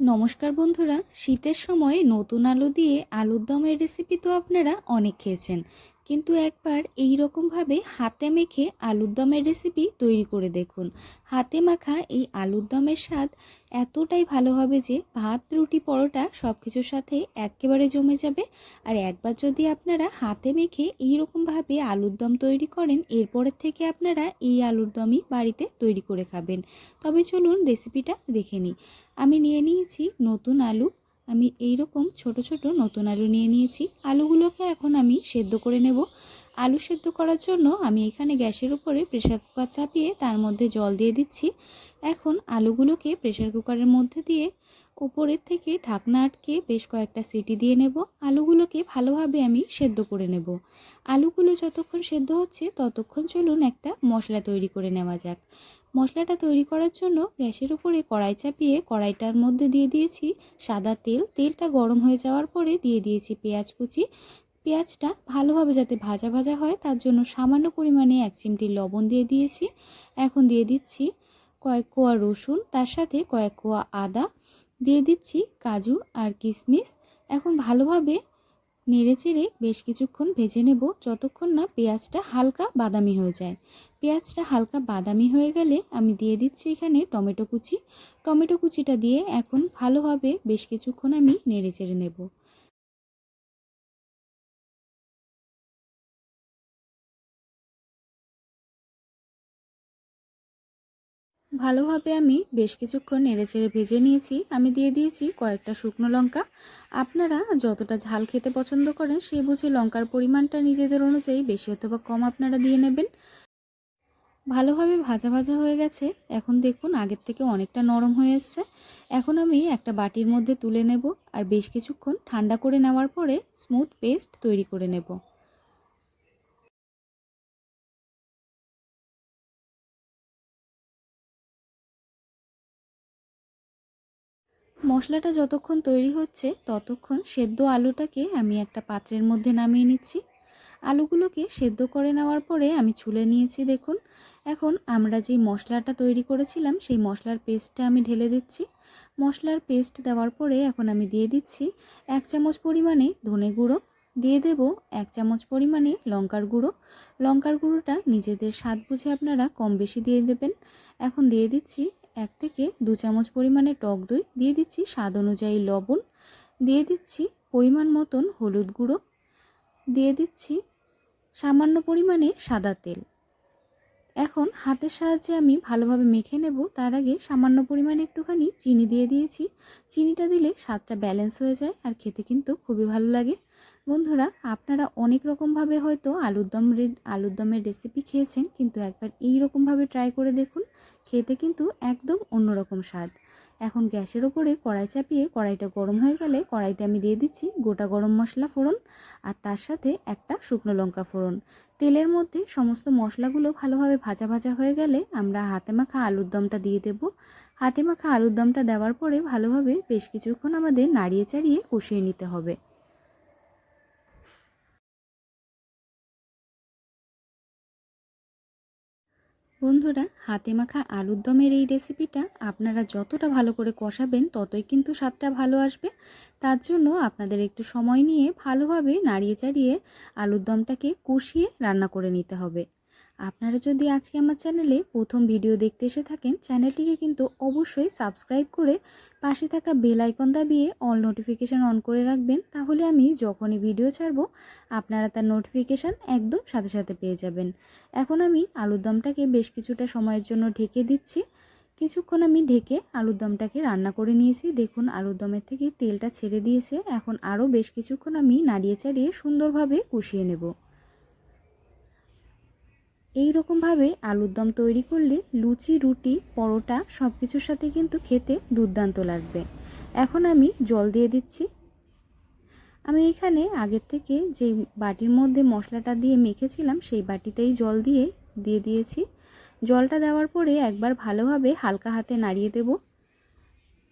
নমস্কার বন্ধুরা শীতের সময় নতুন আলু দিয়ে আলুর দমের রেসিপি তো আপনারা অনেক খেয়েছেন। কিন্তু একবার এই রকমভাবে হাতে মেখে আলুর দমের রেসিপি তৈরি করে দেখুন। হাতে মাখা এই আলুর দমের স্বাদ এতটাই ভালো হবে যে ভাত, রুটি, পরোটা সব কিছুর সাথে একেবারে জমে যাবে। আর একবার যদি আপনারা হাতে মেখে এই রকমভাবে আলুর দম তৈরি করেন, এরপরের থেকে আপনারা এই আলুর দমই বাড়িতে তৈরি করে খাবেন। তবে চলুন রেসিপিটা দেখে নিই। আমি নিয়ে নিয়েছি নতুন আলু আমি এই রকম ছোট ছোট নতুন আলু নিয়ে নিয়েছি। আলুগুলোকে এখন আমি সেদ্ধ করে নেব। আলু সেদ্ধ করার জন্য আমি এখানে গ্যাসের উপরে প্রেশার কুকার চাপিয়ে তার মধ্যে জল দিয়ে দিচ্ছি। এখন আলুগুলোকে প্রেশার কুকারের মধ্যে দিয়ে উপরের থেকে ঢাকনা আটকে বেশ কয়েকটা সিটি দিয়ে নেব। আলুগুলোকে ভালোভাবে আমি সেদ্ধ করে নেব। আলুগুলো যতক্ষণ সেদ্ধ হচ্ছে ততক্ষণ চলুন একটা মশলা তৈরি করে নেওয়া যাক। মশলাটা তৈরি করার জন্য গ্যাসের উপরে কড়াই চাপিয়ে কড়াইটার মধ্যে দিয়ে দিয়েছি সাদা তেল। তেলটা গরম হয়ে যাওয়ার পরে দিয়ে দিয়েছি পেঁয়াজ কুচি। পেঁয়াজটা ভালোভাবে যাতে ভাজা ভাজা হয় তার জন্য সামান্য পরিমাণে এক চিমটি লবণ দিয়ে দিয়েছি। এখন দিয়ে দিচ্ছি কয়েক কোয়া রসুন, তার সাথে কয়েক কোয়া আদা। দিয়ে দিচ্ছি কাজু আর কিশমিশ এখন ভালোভাবে নেড়ে চেড়ে বেশ কিছুক্ষণ ভেজে নেব যতক্ষণ না পেঁয়াজটা হালকা বাদামি হয়ে যায়। পেঁয়াজটা হালকা বাদামি হয়ে গেলে আমি দিয়ে দিচ্ছি এখানে টমেটো কুচি। টমেটো কুচিটা দিয়ে এখন ভালোভাবে বেশ কিছুক্ষণ আমি নেড়ে চেড়ে নেব। ভালোভাবে আমি বেশ কিছুক্ষণ নেড়ে চেড়ে ভেজে নিয়েছি। আমি দিয়ে দিয়েছি কয়েকটা শুকনো লঙ্কা। আপনারা যতটা ঝাল খেতে পছন্দ করেন সে বুঝে লঙ্কার পরিমাণটা নিজেদের অনুযায়ী বেশি অথবা কম আপনারা দিয়ে নেবেন। ভালোভাবে ভাজা ভাজা হয়ে গেছে। এখন দেখুন আগের থেকে অনেকটা নরম হয়ে এসছে। এখন আমি একটা বাটির মধ্যে তুলে নেব আর বেশ কিছুক্ষণ ঠান্ডা করে নেওয়ার পরে স্মুথ পেস্ট তৈরি করে নেব। মশলাটা যতক্ষণ তৈরি হচ্ছে, ততক্ষণ সেদ্ধ আলুটাকে আমি একটা পাত্রের মধ্যে নামিয়ে নিচ্ছি। আলুগুলোকে সেদ্ধ করে নেওয়ার পরে আমি ছুলে নিয়েছি, দেখুন। এখন আমরা যে মশলাটা তৈরি করেছিলাম, সেই মশলার পেস্টটা আমি ঢেলে দিচ্ছি। মশলার পেস্ট দেওয়ার পরে এখন আমি দিয়ে দিচ্ছি এক চামচ পরিমাণে ধনে গুঁড়ো, দিয়ে দেব এক চামচ পরিমাণে লঙ্কার গুঁড়ো। লঙ্কার গুঁড়োটা নিজেদের স্বাদ বুঝে আপনারা কম বেশি দিয়ে দেবেন। এখন দিয়ে দিচ্ছি এক থেকে দু চামচ পরিমাণে টক দই, দিয়ে দিচ্ছি স্বাদ অনুযায়ী লবণ, দিয়ে দিচ্ছি পরিমাণ মতন হলুদ গুঁড়ো, দিয়ে দিচ্ছি সামান্য পরিমাণে সাদা তেল। এখন হাতের সাহায্যে আমি ভালোভাবে মেখে নেব, তার আগে সামান্য পরিমাণে একটুখানি চিনি দিয়ে দিয়েছি। চিনিটা দিলে স্বাদটা ব্যালেন্স হয়ে যায় আর খেতে কিন্তু খুবই ভালো লাগে। বন্ধুরা, আপনারা অনেক রকমভাবে হয়তো আলুর দম আলুর দমের রেসিপি খেয়েছেন, কিন্তু একবার এই রকমভাবে ট্রাই করে দেখুন, খেতে কিন্তু একদম অন্যরকম স্বাদ। এখন গ্যাসের ওপরে কড়াই চাপিয়ে কড়াইটা গরম হয়ে গেলে কড়াইতে আমি দিয়ে দিচ্ছি গোটা গরম মশলা ফোড়ন আর তার সাথে একটা শুকনো লঙ্কা ফোড়ন। তেলের মধ্যে সমস্ত মশলাগুলো ভালোভাবে ভাজা ভাজা হয়ে গেলে আমরা হাতে মাখা আলুর দমটা দিয়ে দেব। হাতে মাখা আলুর দমটা দেওয়ার পরে ভালোভাবে বেশ কিছুক্ষণ আমাদের নাড়িয়ে চাড়িয়ে কষিয়ে নিতে হবে। বন্ধুরা, হাতে মাখা আলুর দমের এই রেসিপিটা আপনারা যতটা ভালো করে কষাবেন, ততই কিন্তু স্বাদটা ভালো আসবে। তার জন্য আপনাদের একটু সময় নিয়ে ভালোভাবে নাড়িয়ে চাড়িয়ে আলুর দমটাকে কষিয়ে রান্না করে নিতে হবে। আপনারা যদি আজকে আমার চ্যানেলে প্রথম ভিডিও দেখতে এসে থাকেন, চ্যানেলটিকে কিন্তু অবশ্যই সাবস্ক্রাইব করে পাশে থাকা বেল আইকন দাবিয়ে অল নোটিফিকেশান অন করে রাখবেন। তাহলে আমি যখনই ভিডিও ছাড়বো, আপনারা তার নোটিফিকেশান একদম সাথে সাথে পেয়ে যাবেন। এখন আমি আলুর দমটাকে বেশ কিছুটা সময়ের জন্য ঢেকে দিচ্ছি। কিছুক্ষণ আমি ঢেকে আলুর দমটাকে রান্না করে নিয়েছি। দেখুন, আলুর দমের থেকে তেলটা ছেড়ে দিয়েছে। এখন আরও বেশ কিছুক্ষণ আমি নাড়িয়ে চাড়িয়ে সুন্দরভাবে কষিয়ে নেব। এই রকমভাবে আলুর দম তৈরি করলে লুচি, রুটি, পরোটা সব কিছুর সাথে কিন্তু খেতে দুর্দান্ত লাগবে। এখন আমি জল দিয়ে দিচ্ছি। আমি এখানে আগের থেকে যে বাটির মধ্যে মশলাটা দিয়ে মেখেছিলাম, সেই বাটিতেই জল দিয়ে দিয়ে দিয়েছি। জলটা দেওয়ার পরে একবার ভালোভাবে হালকা হাতে নাড়িয়ে দেব।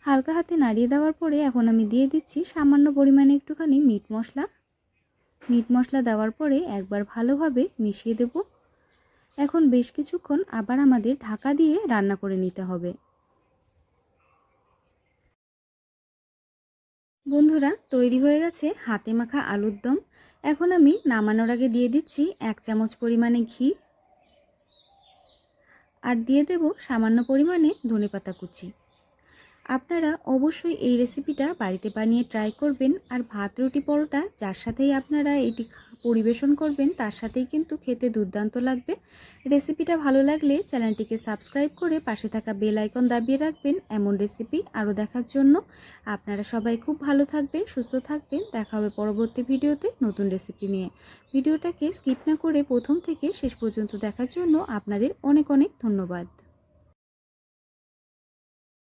হালকা হাতে নাড়িয়ে দেওয়ার পরে এখন আমি দিয়ে দিচ্ছি সামান্য পরিমাণে একটুখানি মিট মশলা। মিট মশলা দেওয়ার পরে একবার ভালোভাবে মিশিয়ে দেবো। এখন বেশ কিছুক্ষণ আবার আমাদের ঢাকা দিয়ে রান্না করে নিতে হবে। বন্ধুরা, তৈরি হয়ে গেছে হাতে মাখা আলুর দম। এখন আমি নামানোর আগে দিয়ে দিচ্ছি এক চামচ পরিমাণে ঘি। আর দিয়ে দেব সামান্য পরিমাণে ধনেপাতা কুচি। আপনারা অবশ্যই এই রেসিপিটা বাড়িতে বানিয়ে ট্রাই করবেন। আর ভাত, রুটি, পরোটা, যার সাথেই আপনারা এটি পরিবেশন করবেন, তার সাথেই কিন্তু খেতে দুর্দান্ত লাগবে। রেসিপিটা ভালো লাগলে চ্যানেলটিকে সাবস্ক্রাইব করে পাশে থাকা বেল আইকন দাবিয়ে রাখবেন। এমন রেসিপি আরও দেখার জন্য আপনারা সবাই খুব ভালো থাকবেন, সুস্থ থাকবেন। দেখা হবে পরবর্তী ভিডিওতে নতুন রেসিপি নিয়ে। ভিডিওটাকে স্কিপ না করে প্রথম থেকে শেষ পর্যন্ত দেখার জন্য আপনাদের অনেক অনেক ধন্যবাদ।